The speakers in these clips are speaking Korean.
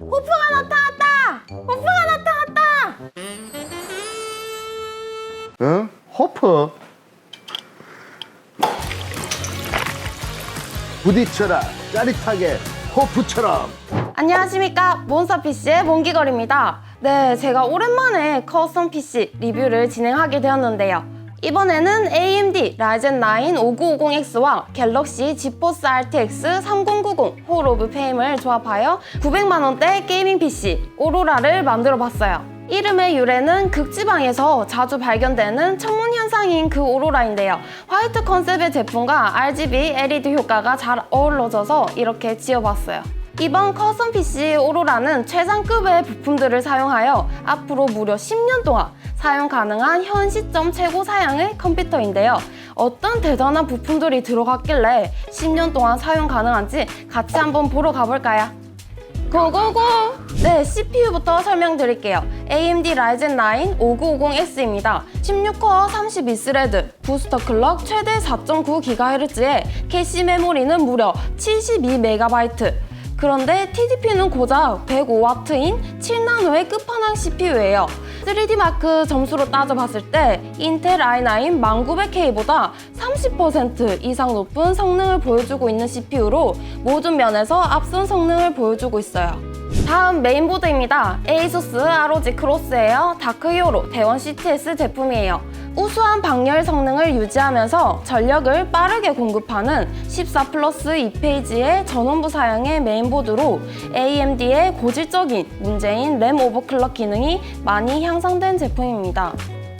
호프가 나타났다! 호프가 나타났다! 응? 호프 부딪혀라 짜릿하게 호프처럼 안녕하십니까 몬스터 PC의 몬기걸입니다. 네, 제가 오랜만에 커스텀 PC 리뷰를 진행하게 되었는데요. 이번에는 AMD 라이젠 9 5950X와 갤럭시 지포스 RTX 3090 홀 오브 페임을 조합하여 900만원대 게이밍 PC 오로라를 만들어 봤어요. 이름의 유래는 극지방에서 자주 발견되는 천문 현상인 그 오로라인데요. 화이트 컨셉의 제품과 RGB LED 효과가 잘 어우러져서 이렇게 지어봤어요. 이번 커스텀 PC 오로라는 최상급의 부품들을 사용하여 앞으로 무려 10년 동안 사용 가능한 현 시점 최고 사양의 컴퓨터인데요. 어떤 대단한 부품들이 들어갔길래 10년 동안 사용 가능한지 같이 한번 보러 가볼까요? 고고고! 네, CPU부터 설명드릴게요. AMD Ryzen 9 5950X입니다. 16코어 32스레드, 부스터 클럭 최대 4.9GHz에 캐시 메모리는 무려 72MB. 그런데 TDP는 고작 105W인 7나노의 끝판왕 CPU예요. 3D 마크 점수로 따져봤을 때 인텔 i9 1900K보다 30% 이상 높은 성능을 보여주고 있는 CPU로 모든 면에서 앞선 성능을 보여주고 있어요. 다음 메인보드입니다. ASUS ROG 크로스에어 다크 히어로 대원 CTS 제품이에요. 우수한 방열 성능을 유지하면서 전력을 빠르게 공급하는 14 플러스 2페이지의 전원부 사양의 메인보드로 AMD의 고질적인 문제인 램 오버클럭 기능이 많이 향상된 제품입니다.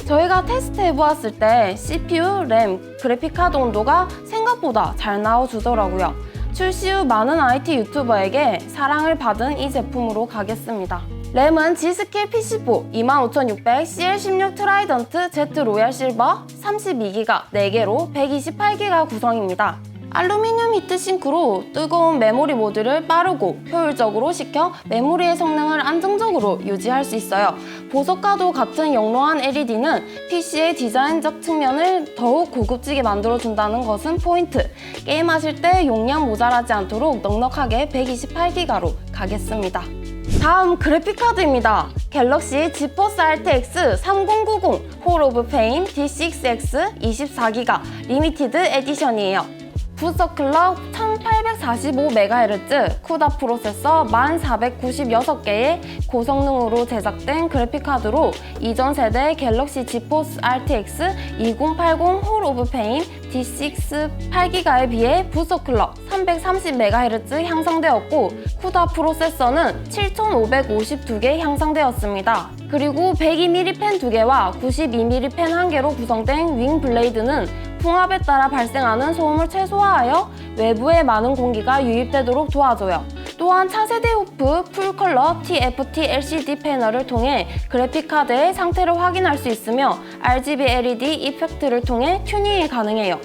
저희가 테스트 해보았을 때 CPU, 램, 그래픽카드 온도가 생각보다 잘 나와주더라고요. 출시 후 많은 IT 유튜버에게 사랑을 받은 이 제품으로 가겠습니다. 램은 G스킬 PC4 25600 CL16 트라이던트 Z 로얄 실버 32기가 4개로 128기가 구성입니다. 알루미늄 히트 싱크로 뜨거운 메모리 모드를 빠르고 효율적으로 식혀 메모리의 성능을 안정적으로 유지할 수 있어요. 보석과도 같은 영롱한 LED는 PC의 디자인적 측면을 더욱 고급지게 만들어준다는 것은 포인트. 게임하실 때 용량 모자라지 않도록 넉넉하게 128기가로 가겠습니다. 다음 그래픽카드입니다. 갤럭시 지포스 RTX 3090 홀 오브 페임 D6X 24기가 리미티드 에디션이에요. 부서 클럭 1845MHz, 쿠다 프로세서 1496개의 고성능으로 제작된 그래픽카드로 이전 세대 갤럭시 지포스 RTX 2080 홀 오브 페임 D6 8기가에 비해 부서 클럭 330MHz 향상되었고 쿠다 프로세서는 7552개 향상되었습니다. 그리고 102mm 펜 2개와 92mm 펜 1개로 구성된 윙 블레이드는 풍압에 따라 발생하는 소음을 최소화하여 외부에 많은 공기가 유입되도록 도와줘요. 또한 차세대 호프 풀컬러 TFT LCD 패널을 통해 그래픽카드의 상태를 확인할 수 있으며 RGB LED 이펙트를 통해 튜닝이 가능해요.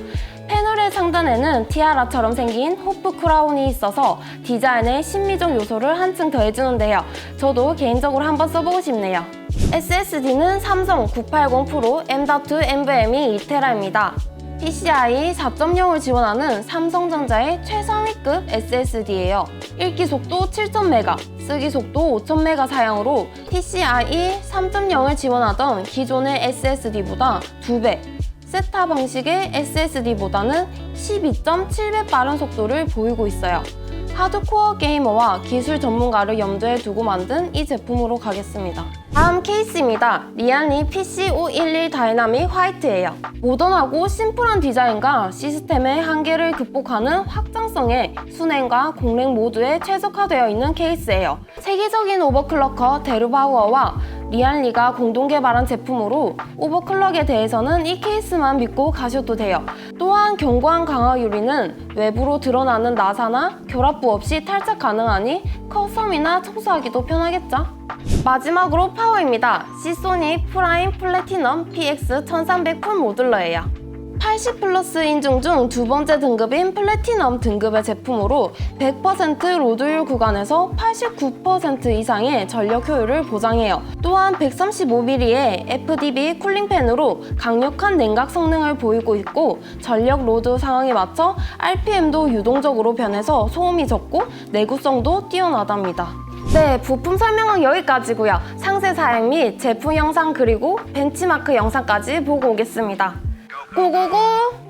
패널의 상단에는 티아라처럼 생긴 호프 크라운이 있어서 디자인에 심미적 요소를 한층 더해주는데요. 저도 개인적으로 한번 써보고 싶네요. SSD는 삼성 980 프로 M.2 NVMe 2TB입니다. PCI 4.0을 지원하는 삼성전자의 최상위급 SSD예요. 읽기 속도 7.0메가, 쓰기 속도 5.0메가 사양으로 PCIe 3.0을 지원하던 기존의 SSD보다 2배, 세타 방식의 SSD보다는 12.7배 빠른 속도를 보이고 있어요. 하드코어 게이머와 기술 전문가를 염두에 두고 만든 이 제품으로 가겠습니다. 다음 케이스입니다. 리알리 PC511 다이나믹 화이트예요. 모던하고 심플한 디자인과 시스템의 한계를 극복하는 확장성에 순행과 공랭 모두에 최적화되어 있는 케이스예요. 세계적인 오버클럭커 데르바우어와 리알리가 공동 개발한 제품으로 오버클럭에 대해서는 이 케이스만 믿고 가셔도 돼요. 또한 견고한 강화 유리는 외부로 드러나는 나사나 결합부 없이 탈착 가능하니 커썸이나 청소하기도 편하겠죠? 마지막으로 파워입니다. 시소닉 프라임 플래티넘 PX 1300 풀 모듈러예요. 80 플러스 인증 중 두 번째 등급인 플래티넘 등급의 제품으로 100% 로드율 구간에서 89% 이상의 전력 효율을 보장해요. 또한 135mm의 FDB 쿨링팬으로 강력한 냉각 성능을 보이고 있고 전력 로드 상황에 맞춰 RPM도 유동적으로 변해서 소음이 적고 내구성도 뛰어나답니다. 네, 부품 설명은 여기까지고요. 상세 사양 및 제품 영상 그리고 벤치마크 영상까지 보고 오겠습니다. 고고고!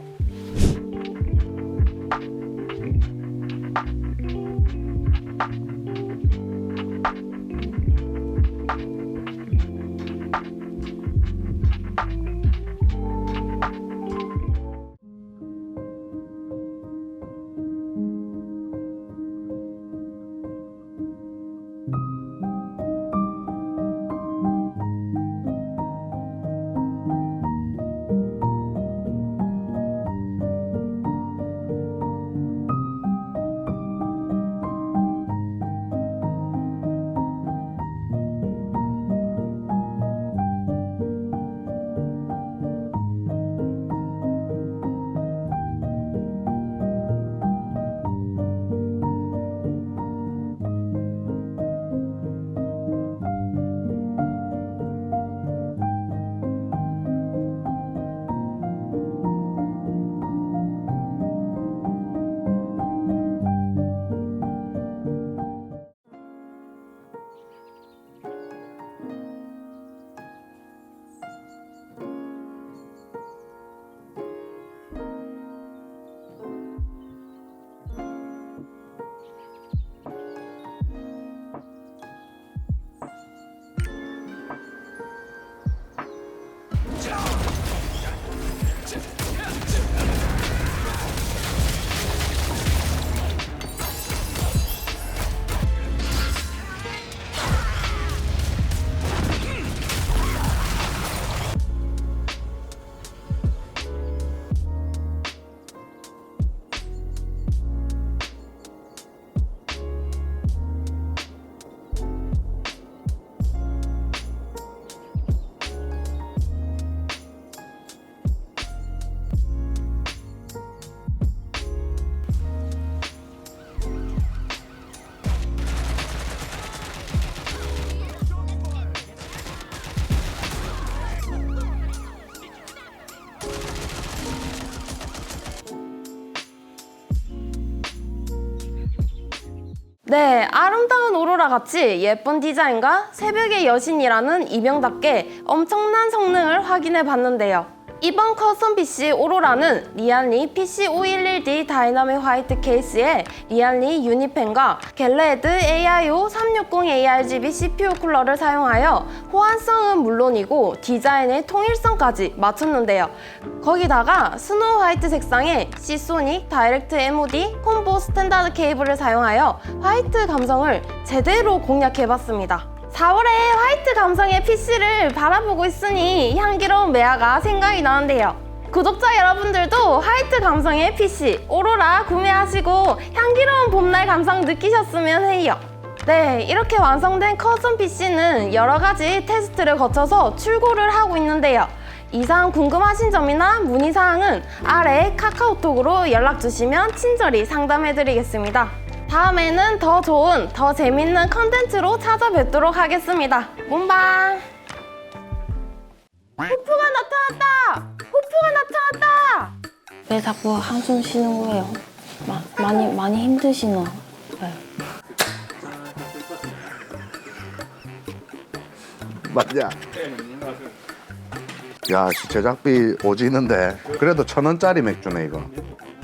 네, 아름다운 오로라 같이 예쁜 디자인과 새벽의 여신이라는 이명답게 엄청난 성능을 확인해 봤는데요. 이번 커스텀 PC 오로라는 리알리 PC511D 다이나믹 화이트 케이스에 리알리 유니펜과 갤레드 AIO 360 ARGB CPU 쿨러를 사용하여 호환성은 물론이고 디자인의 통일성까지 맞췄는데요. 거기다가 스노우 화이트 색상의 시소닉 다이렉트 MOD 콤보 스탠다드 케이블을 사용하여 화이트 감성을 제대로 공략해봤습니다. 4월에 화이트 감성의 PC를 바라보고 있으니 향기로운 매화가 생각이 나는데요. 구독자 여러분들도 화이트 감성의 PC 오로라 구매하시고 향기로운 봄날 감성 느끼셨으면 해요. 네, 이렇게 완성된 커스텀 PC는 여러 가지 테스트를 거쳐서 출고를 하고 있는데요. 이상 궁금하신 점이나 문의 사항은 아래 카카오톡으로 연락 주시면 친절히 상담해 드리겠습니다. 다음에는 더 좋은, 더 재밌는 컨텐츠로 찾아뵙도록 하겠습니다. 문방! 호프가 나타났다! 호프가 나타났다! 왜 자꾸 한숨 쉬는 거예요? 마, 많이, 많이 힘드시나? 네. 맞냐? 야, 씨, 제작비 오지는데 그래도 천 원짜리 맥주네 이거.